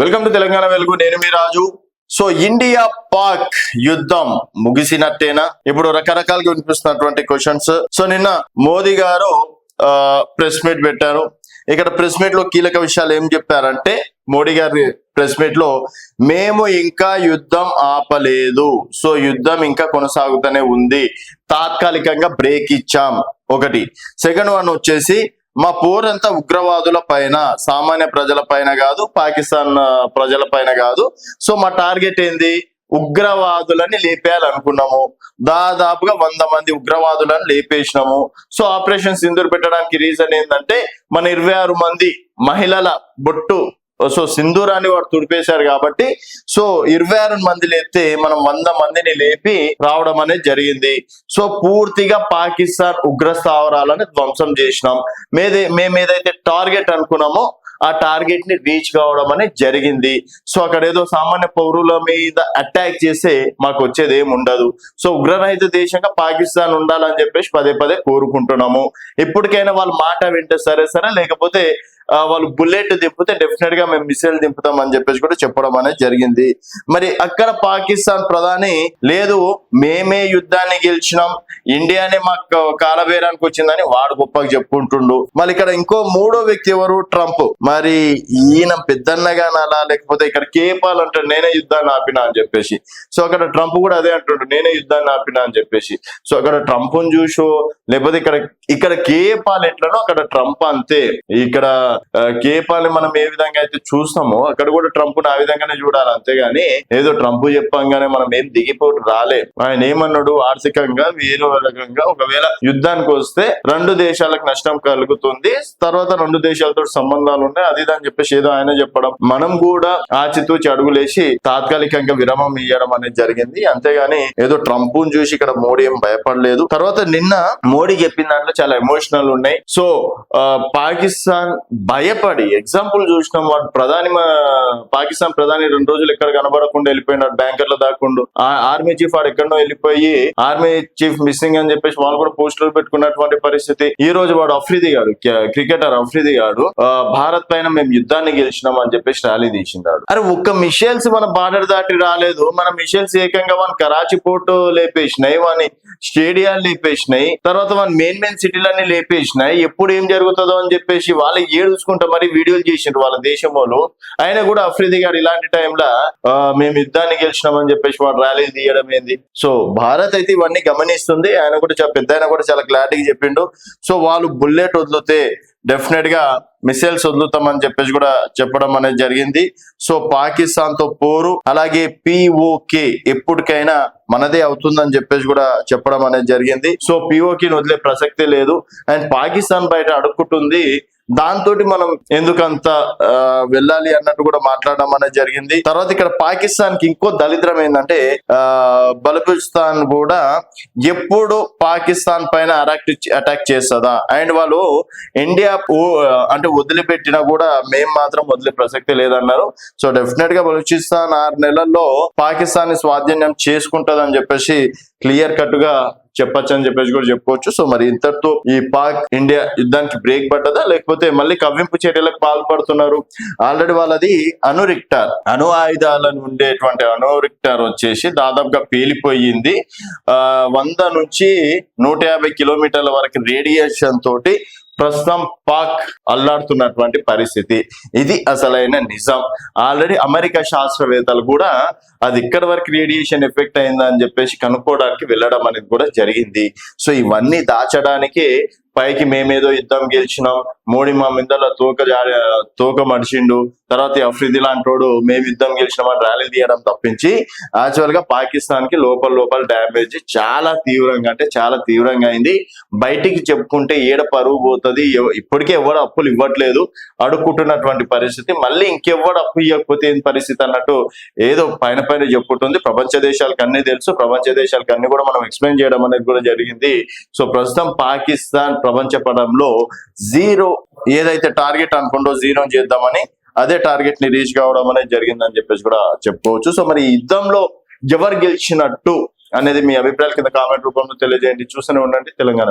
Welcome to Telangana Velugu నేను మీ Raju. So India Pak యుద్ధం ముగిసినట్టేనా? ఇప్పుడు రకరకాలుగా వినిపిస్తున్నటువంటి క్వశ్చన్స్ సో నిన్న మోదీ గారు ప్రెస్ మీట్ పెట్టారు. ఇక్కడ ప్రెస్ మీట్లో కీలక విషయాలు ఏం చెప్పారంటే మోడీ గారి ప్రెస్ మీట్లో మేము ఇంకా యుద్ధం ఆపలేదు. సో యుద్ధం ఇంకా కొనసాగుతూనే ఉంది. తాత్కాలికంగా బ్రేక్ ఇచ్చాం. ఒకటి. సెకండ్ వన్ వచ్చేసి మా పోరంతా ఉగ్రవాదుల పైన సామాన్య ప్రజల పైన కాదు పాకిస్తాన్ ప్రజల పైన కాదు. సో మా టార్గెట్ ఏంది? ఉగ్రవాదులని లేపేయాలనుకున్నాము. దాదాపుగా వంద మంది ఉగ్రవాదులను లేపేసినాము. సో ఆపరేషన్ సింధూర్ పెట్టడానికి రీజన్ ఏంటంటే మన ఇరవై ఆరు మంది మహిళల బొట్టు సో సింధూరాన్ని వాడు తుడిపేశారు కాబట్టి సో ఇరవై ఆరు మంది లేపితే మనం వంద మందిని లేపి రావడం అనేది జరిగింది. సో పూర్తిగా పాకిస్తాన్ ఉగ్ర స్థావరాలను ధ్వంసం చేసినాం. మేదే మేము ఏదైతే టార్గెట్ అనుకున్నామో ఆ టార్గెట్ని రీచ్ కావడం అనేది జరిగింది. సో అక్కడ ఏదో సామాన్య పౌరుల మీద అటాక్ చేస్తే మాకు వచ్చేది ఏమి ఉండదు. సో ఉగ్రరహిత దేశంగా పాకిస్తాన్ ఉండాలని చెప్పేసి పదే పదే కోరుకుంటున్నాము. ఇప్పటికైనా వాళ్ళ మాట వింటే సరే సరే లేకపోతే వాళ్ళు బుల్లెట్ దింపితే డెఫినెట్గా మేము మిసైల్ దింపుతాం అని చెప్పేసి కూడా చెప్పడం అనేది జరిగింది. మరి అక్కడ పాకిస్తాన్ ప్రధాని లేదు మేమే యుద్ధాన్ని గెలిచినాం ఇండియానే మాకు కాలబేరానికి వచ్చిందని వాడు గొప్పగా చెప్పుకుంటుండు. మళ్ళీ ఇక్కడ ఇంకో మూడో వ్యక్తి ఎవరు? ట్రంప్. మరి ఈయన పెద్దన్నగా నాలా లేకపోతే ఇక్కడ కేపాల్ అంటాడు నేనే యుద్ధాన్ని ఆపినా అని చెప్పేసి. సో అక్కడ ట్రంప్ కూడా అదే అంటుండు నేనే యుద్ధాన్ని ఆపినా అని చెప్పేసి. సో అక్కడ ట్రంప్ చూసో లేకపోతే ఇక్కడ ఇక్కడ కేపాల్ ఎట్లనో అక్కడ ట్రంప్ అంతే. ఇక్కడ కేపాల్ని మనం ఏ విధంగా అయితే చూస్తామో అక్కడ కూడా ట్రంప్ ఆ విధంగానే చూడాలి అంతేగాని ఏదో ట్రంప్ చెప్పంగానే మనం ఏం దిగిపోటు రాలే. ఆయన ఏమన్నాడు? ఆర్థికంగా వేరే రకంగా ఒకవేళ యుద్ధానికి వస్తే రెండు దేశాలకు నష్టం కలుగుతుంది తర్వాత రెండు దేశాలతో సంబంధాలు ఉన్నాయి అది అని చెప్పేసి ఏదో ఆయన చెప్పడం. మనం కూడా ఆచితూచి అడుగులేసి తాత్కాలికంగా విరామం ఇవ్వడం అనేది జరిగింది. అంతేగాని ఏదో ట్రంప్ చూసి ఇక్కడ మోడీ ఏం భయపడలేదు. తర్వాత నిన్న మోడీ చెప్పిన దాంట్లో చాలా ఎమోషనల్ ఉన్నాయి. సో పాకిస్తాన్ భయపడి ఎగ్జాంపుల్ చూసినాం వాడు ప్రధాని మా- పాకిస్తాన్ ప్రధాని రెండు రోజులు ఎక్కడ కనబడకుండా వెళ్ళిపోయినాడు బ్యాంకర్లు దాక్కుండా. ఆ ఆర్మీ చీఫ్ వాడు ఎక్కడో వెళ్ళిపోయి ఆర్మీ చీఫ్ మిస్సింగ్ అని చెప్పేసి వాళ్ళు కూడా పోస్టులు పెట్టుకున్నటువంటి పరిస్థితి. ఈ రోజు వాడు అఫ్రిది గాడు క్రికెటర్ అఫ్రిది గాడు భారత్ పైన మేము యుద్ధాన్ని గెలిచినాం అని చెప్పేసి ర్యాలీ తీసిండాడు. అరే ఒక్క మిషేల్స్ మన బార్డర్ దాటి రాలేదు. మన మిషేల్స్ ఏకంగా మన కరాచీ పోర్టు లేపేసినాయి వాని. స్టేడియాలు లేపేసినాయి. తర్వాత మన మెయిన్ మెయిన్ సిటీలన్నీ లేపేసినాయి. ఎప్పుడు ఏం జరుగుతుందో అని చెప్పేసి వాళ్ళు ఏడుచుకుంటా మరి వీడియోలు చేసిండ్రు వాళ్ళ దేశం వాళ్ళు. ఆయన కూడా అఫ్రిది గారు ఇలాంటి టైంలో మేము యుద్ధాన్ని గెలిచినామని చెప్పేసి వాడు ర్యాలీ తీయడం ఏంది? సో భారత్ అయితే ఇవన్నీ గమనిస్తుంది. ఆయన కూడా చాలా పెద్ద ఆయన కూడా చాలా క్లారిటీగా చెప్పిండు. సో వాళ్ళు బుల్లెట్ వదిలితే డెఫినెట్గా మిసైల్స్ వదులుతామని చెప్పేసి కూడా చెప్పడం అనేది జరిగింది. సో పాకిస్తాన్తో పోరు అలాగే పిఓకే ఎప్పటికైనా మనదే అవుతుందని చెప్పేసి కూడా చెప్పడం అనేది జరిగింది. సో పిఓకి వదిలే ప్రసక్తే లేదు. అండ్ పాకిస్తాన్ బయట అడుక్కుంటుంది దాంతో మనం ఎందుకంత వెళ్ళాలి అన్నట్టు కూడా మాట్లాడడం అనేది జరిగింది. తర్వాత ఇక్కడ పాకిస్తాన్కి ఇంకో దళిద్రం ఏంటంటే బలూచిస్తాన్ కూడా ఎప్పుడు పాకిస్తాన్ పైన అటాక్ అటాక్ చేస్తుందా? అండ్ వాళ్ళు ఇండియా అంటే వదిలిపెట్టినా కూడా మేము మాత్రం వదిలే ప్రసక్తి లేదన్నారు. సో డెఫినెట్గా బలూచిస్తాన్ ఆరు నెలల్లో పాకిస్తాన్ని స్వాధీనం చేసుకుంటుంది అని చెప్పేసి క్లియర్ కట్గా చెప్పచ్చు అని చెప్పేసి కూడా చెప్పుకోవచ్చు. సో మరి ఇంతటితో ఈ పాక్ ఇండియా యుద్ధానికి బ్రేక్ పడ్డదా? లేకపోతే మళ్ళీ కవ్వింపు చర్యలకు పాల్పడుతున్నారు? ఆల్రెడీ వాళ్ళది అనురిక్టార్ అణు ఆయుధాలను ఉండేటువంటి అనురిక్టార్ వచ్చేసి దాదాపుగా పేలిపోయింది. ఆ వంద నుంచి నూట యాభై కిలోమీటర్ల వరకు రేడియేషన్ తోటి ప్రస్తుతం పాక్ అల్లాడుతున్నటువంటి పరిస్థితి. ఇది అసలైన నిజం. ఆల్రెడీ అమెరికా శాస్త్రవేత్తలు కూడా అది ఇక్కడ వరకు రేడియేషన్ ఎఫెక్ట్ అయిందా అని చెప్పేసి కనుక్కోవడానికి వెళ్ళడం అనేది కూడా జరిగింది. సో ఇవన్నీ దాచడానికి పైకి మేమేదో యుద్ధం గెలిచినాం మోడీ మా మిందల తోక తోక మడిచిండు తర్వాత ఈ అఫ్రిది లాంటోడు మేము యుద్ధం గెలిచినామని ర్యాలీ తీయడం తప్పించి యాక్చువల్గా పాకిస్తాన్కి లోపల లోపల డ్యామేజ్ చాలా తీవ్రంగా అంటే చాలా తీవ్రంగా అయింది. బయటికి చెప్పుకుంటే ఏడ పరువు పోతుంది ఇప్పటికే ఎవరు అప్పులు ఇవ్వట్లేదు అడుక్కుంటున్నటువంటి పరిస్థితి. మళ్ళీ ఇంకెవ్వడు అప్పు ఇవ్వకపోతే ఏం పరిస్థితి అన్నట్టు ఏదో పైన పైన చెప్పుకుంటుంది. ప్రపంచ దేశాలకు అన్ని తెలుసు. ప్రపంచ దేశాలకు అన్ని కూడా మనం ఎక్స్ప్లెయిన్ చేయడం అనేది కూడా జరిగింది. సో ప్రస్తుతం పాకిస్తాన్ ప్రపంచ పడంలో జీరో ఏదైతే టార్గెట్ అనుకుంటో జీరో చేద్దామని అదే టార్గెట్ని రీచ్ కావడం అనేది జరిగిందని చెప్పేసి కూడా చెప్పుకోవచ్చు. సో మరి యుద్ధంలో ఎవరు గెలిచినట్టు అనేది మీ అభిప్రాయాల కింద కామెంట్ రూపంలో తెలియజేయండి. చూస్తూనే ఉండండి. తెలంగాణ